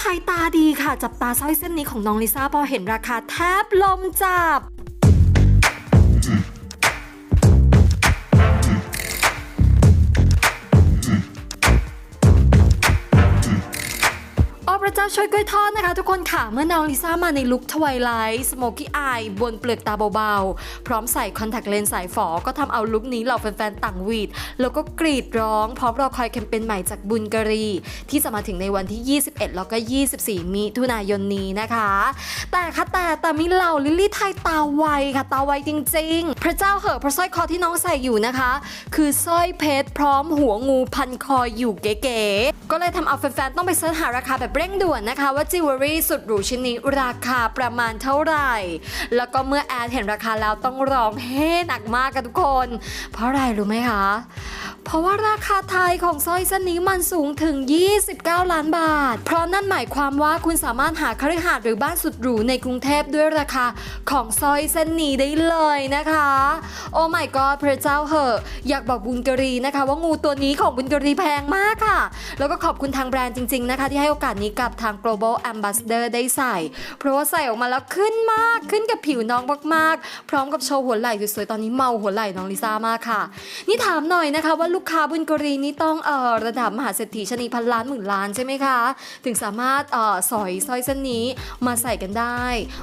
ภัยตาดีค่ะ จับตาสร้อยเส้นนี้ของน้องลิซ่าพอเห็นราคาแทบลมจับ ระเจ้าช่วยกล้วยทอดนะคะ ทุกคนค่ะ เมื่อน้องลิซ่ามาในลุคทวายไลท์สโมกี้อายบนเปลือกตาเบาๆ พร้อมใส่คอนแทคเลนส์สายฝอ ก็ทำเอาลุคนี้เหล่าแฟนๆ ต่างหวีด แล้วก็กรีดร้อง พร้อมรอคอยแคมเปญใหม่จากบุญกรี ที่จะมาถึงในวันที่ 21 แล้วก็ 24 มิถุนายนนี้นะคะ แต่ค่ะแต่แต่มีเหล่าลิลลี่ไทยตาไวค่ะตาไวจริง ๆ พระเจ้าเหอะพระสร้อยคอที่น้องใส่อยู่นะคะ คือสร้อยเพชรพร้อมหัวงูพันคออยู่เก๋ๆก็เลยทำเอาแฟนๆต้องไปเสิร์ชหาราคาแบบเร่งด่วนนะคะว่าจิวเวลรี่สุดหรูชิ้นนี้ราคาประมาณเท่าไหร่ แล้วก็เมื่อแอดเห็นราคาแล้วต้องร้องเฮ้หนักมากกันทุกคน เพราะอะไรรู้ไหมคะ เพราะว่าราคาไทยของสร้อยเส้นนี้มันสูงถึง 29 ล้านบาท เพราะนั่นหมายความว่าคุณสามารถหาคฤหาสน์หรือบ้านสุดหรูในกรุงเทพด้วยราคาของสร้อยเส้นนี้ได้เลยนะคะ โอ้ my god พระเจ้าเหอะ อยากบอกบุญกรีนะคะ ว่างูตัวนี้ของบุญกรีแพงมากค่ะ แล้วก็ขอบคุณทางแบรนด์จริง ๆนะคะ ที่ให้โอกาสนี้กับทาง global ambassador ได้ใส่ เพราะว่าใส่ออกมาแล้วขึ้นมากขึ้นกับผิวน้องมากๆ พร้อมกับโชว์หัวไหล่สวยๆตอนนี้เมาหัวไหล่น้องลิซ่ามากค่ะ นี่ถามหน่อยนะคะว่าลูกค้าบุญกรีนี่ต้องเอ่อระดับมหาเศรษฐีชนีพันล้านหมื่นล้านใช่ไหมคะ ถึงสามารถเอ่อสอยสร้อยเส้นนี้มาใส่กันได้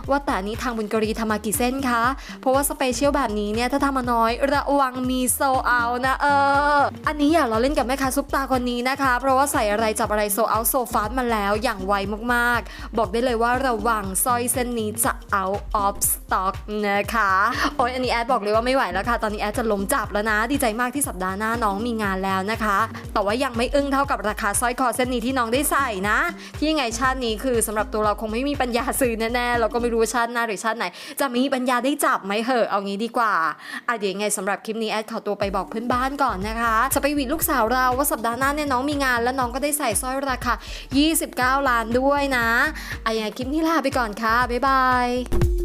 ว่าแต่นี้ทางบุญกรีทำมากี่เส้นคะ เพราะว่าสเปเชียลแบบนี้เนี่ยถ้าทำมาน้อยระวังมีโซเอานะเออ อันนี้อย่าเราเล่นกับแม่ค้าซุปตาคนนี้นะคะ เพราะว่าใส่อะไรจับอะไรโซเอาโซฟาสมาแล้วอย่างไวมากๆ บอกได้เลยว่าระวังสร้อยเส้นนี้จะ out of stock นะคะ โอ้ยอันนี้แอดบอกเลยว่าไม่ไหวแล้วค่ะ ตอนนี้แอดจะล้มจับแล้วนะ ดีใจมากที่สัปดาห์หน้าน้องมีงานแล้วนะคะ แต่ว่ายังไม่อึ้งเท่ากับราคาสร้อยคอเส้นนี้ที่น้องได้ใส่นะ ที่ยังไงชาตินี้คือสำหรับตัวเราคงไม่มีปัญญาซื้อแน่ๆเราก็ไม่รู้ชาติหน้าหรือชาติไหน จะมีปัญญาได้จับไหมเหอะเอางี้ดีกว่าอะเดี๋ยวยังไงสำหรับคลิปนี้แอดขอตัวไปบอกเพื่อนบ้านก่อนนะคะจะไปหวีดลูกสาวเราว่าสัปดาห์หน้าเนี่ยน้องมีงานแล้วน้องก็ได้ใส่สร้อยราคา29 ล้านด้วยนะอะยังไงคลิปนี้ลาไปก่อนค่ะบ๊ายบาย